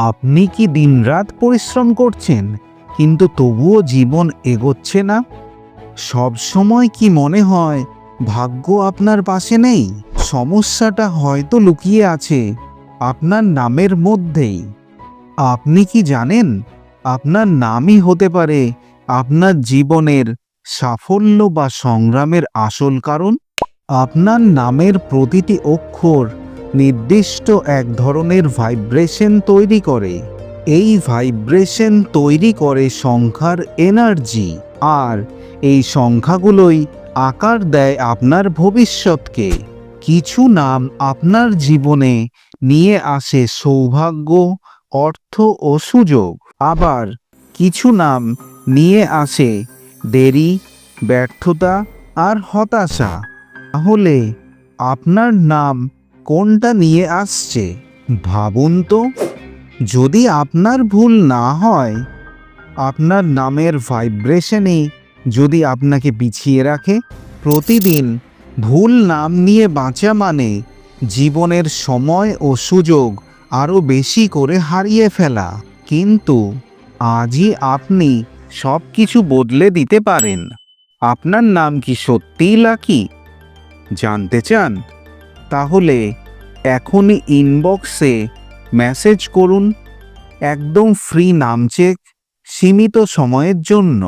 আপনি কি দিনরাত পরিশ্রম করছেন, কিন্তু তবুও জীবন এগোচ্ছে না? সব সময় কি মনে হয়, ভাগ্য আপনার পাশে নেই? সমস্যাটা হয়তো লুকিয়ে আছে আপনার নামের মধ্যেই। আপনি কি জানেন, আপনার নামই হতে পারে আপনার জীবনের সাফল্য বা সংগ্রামের আসল কারণ? আপনার নামের প্রতিটি অক্ষর নির্দিষ্ট এক ধরনের ভাইব্রেশন তৈরি করে। এই ভাইব্রেশন তৈরি করে সংখ্যার এনার্জি আর এই সংখ্যাগুলোই আকার দেয় আপনার ভবিষ্যৎকে। কিছু নাম আপনার জীবনে নিয়ে আসে সৌভাগ্য, অর্থ ও সুযোগ। আবার কিছু নাম নিয়ে আসে দেরি, ব্যর্থতা আর হতাশা। তাহলে আপনার নাম কোনটা নিয়ে আসছে? ভাবুন তো। যদি আপনার ভুল না হয়, আপনার নামের ভাইব্রেশনই যদি আপনাকে পিছিয়ে রাখে, প্রতিদিন ভুল নাম নিয়ে বাঁচা মানে জীবনের সময় ও সুযোগ আরও বেশি করে হারিয়ে ফেলা। কিন্তু আজই আপনি সব কিছু বদলে দিতে পারেন। আপনার নাম কি সত্যিই লাকি? জানতে চান? তাহলে এখনই ইনবক্সে মেসেজ করুন একদম ফ্রি নাম চেক সীমিত সময়ের জন্য।